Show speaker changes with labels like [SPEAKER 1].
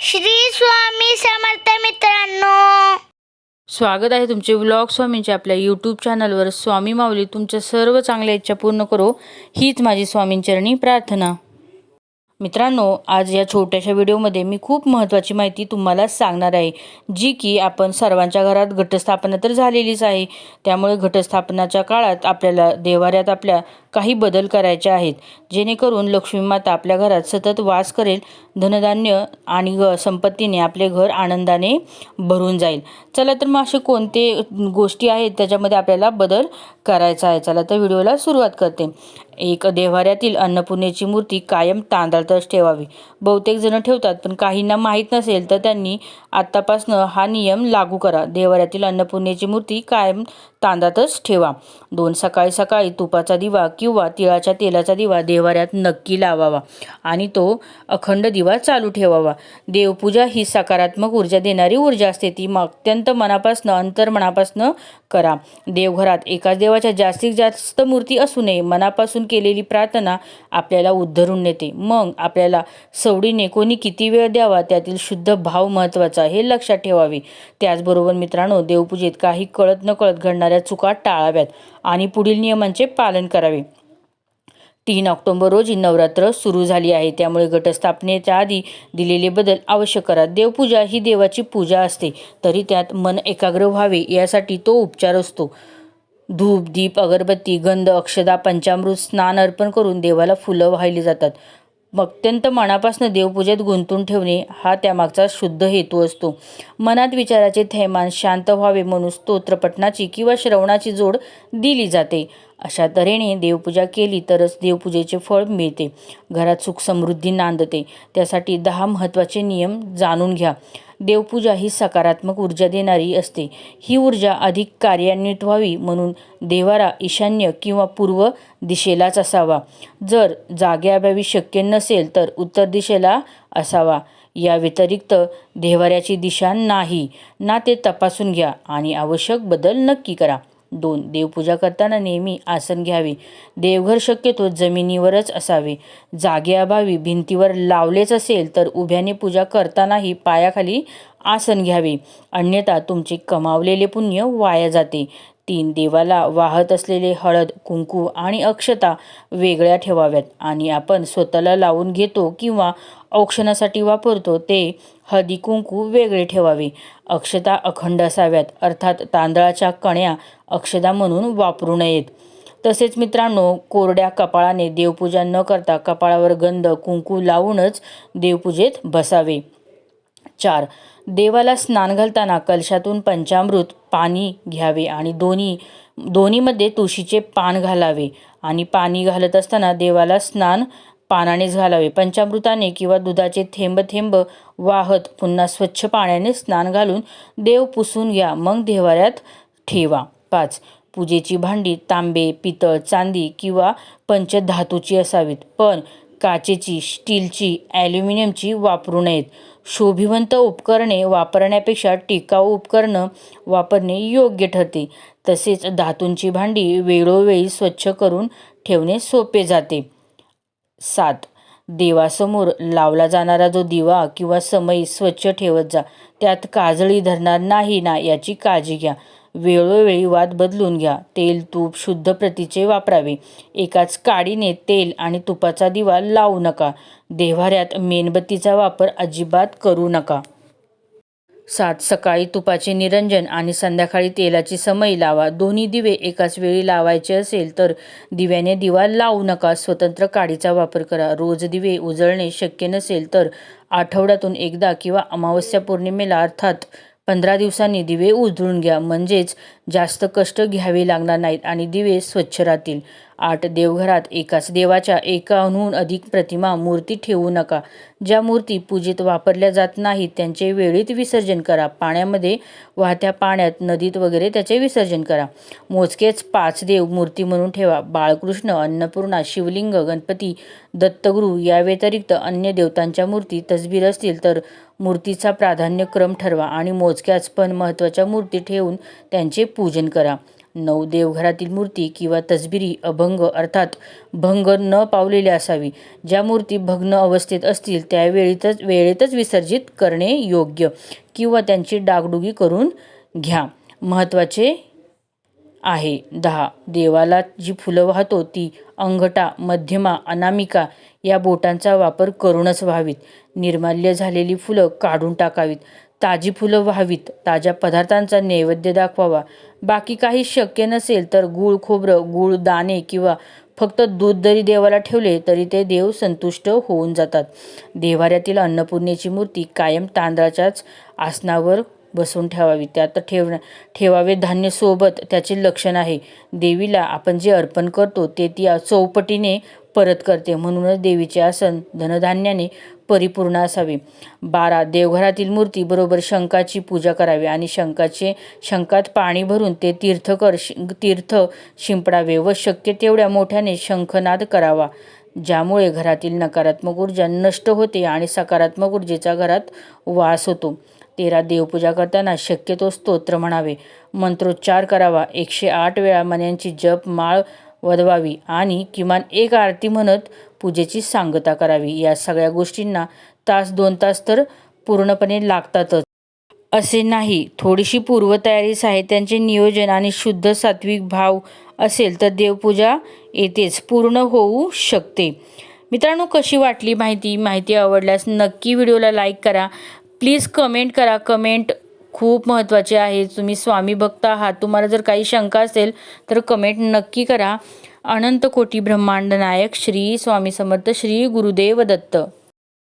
[SPEAKER 1] श्री स्वामी समर्थ मित्रांनो.
[SPEAKER 2] स्वागत आहे तुमचे व्लॉग स्वामींचे आपल्या यूट्यूब चॅनलवर स्वामी माऊली तुमच्या सर्व चांगल्या इच्छा पूर्ण करो. हीच माझी स्वामींचरणी प्रार्थना. मित्रांनो आज या छोट्याशा व्हिडिओमध्ये मी खूप महत्त्वाची माहिती तुम्हाला सांगणार आहे जी की आपण सर्वांच्या घरात घटस्थापना तर झालेलीच आहे. त्यामुळे घटस्थापनाच्या काळात आपल्याला देवाऱ्यात आपल्या काही बदल करायचे आहेत. जेणेकरून लक्ष्मी माता आपल्या घरात सतत वास करेल धनधान्य आणि ग संपत्तीने आपले घर आनंदाने भरून जाईल. चला तर मग असे कोणते गोष्टी आहेत त्याच्यामध्ये आपल्याला बदल करायचा आहे. चला तर व्हिडिओला सुरुवात करते. एक देव्हाऱ्यातील अन्नपूर्णेची मूर्ती कायम तांदळातच ठेवावी. बहुतेक जण ठेवतात पण काहींना माहीत नसेल तर त्यांनी आत्तापासनं हा नियम लागू करा. देव्हाऱ्यातील अन्नपूर्णेची मूर्ती कायम तांदळातच ठेवा. दोन सकाळी सकाळी तुपाचा दिवा किंवा तिळाच्या तेलाचा दिवा देव्हाऱ्यात नक्की लावावा आणि तो अखंड दिवा चालू ठेवावा. देवपूजा ही सकारात्मक ऊर्जा देणारी ऊर्जा असते. ती मग अत्यंत मनापासनं अंतर्मनापासनं करा. देवघरात एकाच देवाच्या जास्तीत जास्त मूर्ती असू नये मनापासून केलेली प्रार्थना आपल्याला उद्धरून नेते. मग आपल्याला सवडीने कोणी किती वेळ द्यावा त्यातील शुद्ध भाव महत्त्वाचा हे लक्षात ठेवावे. त्याचबरोबर मित्रांनो देवपूजेत काही कळत नकळत घडणाऱ्या चुका टाळाव्यात आणि पुढील नियमांचे पालन करावे. तीन ऑक्टोंबर रोजी नवरात्र सुरू झाली आहे. त्यामुळे घटस्थापनेच्या आधी दिलेले बदल अवश्य करा देवपूजा ही देवाची पूजा असते तरी त्यात मन एकाग्र व्हावे यासाठी तो उपचार असतो. धूप दीप अगरबत्ती गंध अक्षदा पंचामृत स्नान अर्पण करून देवाला फुलं वाहिली जातात. मग अत्यंत मनापासून देवपूजेत गुंतून ठेवणे हा त्यामागचा शुद्ध हेतू असतो. मनात विचाराचे थैमान शांत व्हावे म्हणून स्तोत्रपठणाची किंवा श्रवणाची जोड दिली जाते. अशा तऱ्हेने देवपूजा केली तरच देवपूजेचे फळ मिळते. घरात सुख समृद्धी नांदते. त्यासाठी दहा महत्त्वाचे नियम जाणून घ्या. देवपूजा ही सकारात्मक ऊर्जा देणारी असते. ही ऊर्जा अधिक कार्यान्वित व्हावी म्हणून देवारा ईशान्य किंवा पूर्व दिशेलाच असावा. जर जाग्याअभावी शक्य नसेल तर उत्तर दिशेला असावा. या व्यतिरिक्त देवाऱ्याची दिशा नाही. ना ते तपासून घ्या आणि आवश्यक बदल नक्की करा. दोन. देवपूजा करताना नेहमी आसन घ्यावे. देवघर शक्यतो जमिनीवरच असावे. जागेअभावी भिंतीवर लावलेच असेल तर उभ्याने पूजा करतानाही पायाखाली आसन घ्यावे. अन्यथा तुमचे कमावलेले पुण्य वाया जाते. तीन. देवाला वाहत असलेले हळद कुंकू आणि अक्षता वेगळ्या ठेवाव्यात आणि आपण स्वतःला लावून घेतो किंवा औक्षणासाठी वापरतो ते हळदी कुंकू वेगळे ठेवावे. अक्षता अखंड असाव्यात अर्थात तांदळाच्या कण्या अक्षदा म्हणून वापरू नयेत. तसेच मित्रांनो कोरड्या कपाळाने देवपूजा न करता कपाळावर गंध कुंकू लावूनच देवपूजेत बसावे. चार देवाला स्नान घालताना कलशातून पंचामृत पाणी घ्यावे आणि दोन्ही दोन्हीमध्ये तुळशीचे पान घालावे. आणि पाणी घालत असताना देवाला स्नान पानानेच घालावे. पंचामृताने किंवा दुधाचे थेंब थेंब वाहत पुन्हा स्वच्छ पाण्याने स्नान घालून देव पुसून घ्या. मग देवाऱ्यात ठेवा. पाच पूजेची भांडी तांबे पितळ चांदी किंवा पंचधातूची असावीत. पण काचेची स्टीलची ॲल्युमिनियमची वापरू नयेत. शोभिवंत उपकरणे वापरण्यापेक्षा टिकाऊ उपकरणं वापरणे योग्य ठरते. तसेच धातूंची भांडी वेळोवेळी स्वच्छ करून ठेवणे सोपे जाते. सात. देवासमोर लावला जाणारा जो दिवा किंवा समई स्वच्छ ठेवत जा त्यात काजळी धरणार नाही ना याची काळजी घ्या. वेळोवेळी वाद बदलून घ्या. तेल तूप शुद्ध प्रतीचे वापरावे. एकाच काडीने तेल आणि तुपाचा दिवा लावू नका. देव्हाऱ्यात मेणबत्तीचा वापर अजिबात करू नका. सात सकाळी तुपाचे निरंजन आणि संध्याकाळी तेलाची समई लावा. दोन्ही दिवे एकाच वेळी लावायचे असेल तर दिव्याने दिवा लावू नका. स्वतंत्र काडीचा वापर करा. रोज दिवे उजळणे शक्य नसेल तर आठवड्यातून एकदा किंवा अमावस्या पौर्णिमेला अर्थात पंधरा दिवसांनी दिवे उजळून घ्या. म्हणजेच जास्त कष्ट घ्यावे लागणार नाहीत आणि दिवे स्वच्छ राहतील. आठ देवघरात एकाच देवाच्या एकाहून अधिक प्रतिमा मूर्ती ठेवू नका. ज्या मूर्ती पूजेत वापरल्या जात नाहीत त्यांचे वेळीत विसर्जन करा. पाण्यामध्ये वाहत्या पाण्यात नदीत वगैरे त्याचे विसर्जन करा. मोजकेच पाच देव मूर्ती म्हणून ठेवा. बाळकृष्ण अन्नपूर्णा शिवलिंग गणपती दत्तगुरू या व्यतिरिक्त अन्य देवतांच्या मूर्ती तसबीर असतील तर मूर्तीचा प्राधान्यक्रम ठरवा आणि मोजक्याच पण महत्त्वाच्या मूर्ती ठेवून त्यांचे पूजन करा. नऊ देवघरातील मूर्ती किंवा तसबिरी अभंग अर्थात भंग न पावलेली असावी. ज्या मूर्ती भग्न अवस्थेत असतील त्यावेळीतच वेळेतच विसर्जित करणे योग्य किंवा त्यांची डागडुगी करून घ्या. महत्त्वाचे आहे. दहा. देवाला जी फुलं वाहतो ती अंगठा मध्यमा अनामिका या बोटांचा वापर करूनच व्हावीत. निर्माल्य झालेली फुलं काढून टाकावीत. ताजी फुलं व्हावीत. ताज्या पदार्थांचा नैवेद्य दाखवावा. बाकी काही शक्य नसेल तर गूळ खोबरं गूळ दाणे किंवा फक्त दूध जरी देवाला ठेवले तरी ते देव संतुष्ट होऊन जातात. देवाऱ्यातील अन्नपूर्णेची मूर्ती कायम तांदळाच्याच आसनावर बसवून ठेवावी. त्यात ठेव ठेवावे धान्य सोबत त्याचे लक्षण आहे. देवीला आपण जे अर्पण करतो ते ती चौपटीने परत करते. म्हणूनच देवीचे आसन धनधान्याने परिपूर्ण असावे. बारा देवघरातील मूर्ती बरोबर शंखाची पूजा करावी आणि शंखाचे शंखात पाणी भरून ते तीर्थकर शि- तीर्थ शिंपडावे व शक्य तेवढ्या मोठ्याने शंखनाद करावा. ज्यामुळे घरातील नकारात्मक ऊर्जा नष्ट होते आणि सकारात्मक ऊर्जेचा घरात वास होतो. तेरा देवपूजा करताना शक्यतो स्तोत्र म्हणावे. मंत्रोच्चार करावा. एकशे आठ वेळा मन्यांची जप माळ वदवावी आणि किमान एक आरती म्हणत पूजेची सांगता करावी. या सगळ्या गोष्टींना तास दोन तास तर पूर्णपणे लागतातच. असे नाही थोडीशी पूर्वतयारी साहित्यांचे नियोजन आणि शुद्ध सात्विक भाव असेल तर देवपूजा येतेच पूर्ण होऊ शकते. मित्रांनो कशी वाटली माहिती? माहिती आवडल्यास नक्की व्हिडिओला लाईक करा. प्लीज कमेंट करा. कमेंट खूप महत्त्वाचे आहे. तुम्ही स्वामी भक्त आहात. तुम्हाला जर काही शंका असेल तर कमेंट नक्की करा. अनंत कोटी ब्रह्मांड नायक श्री स्वामी समर्थ श्री गुरुदेव दत्त.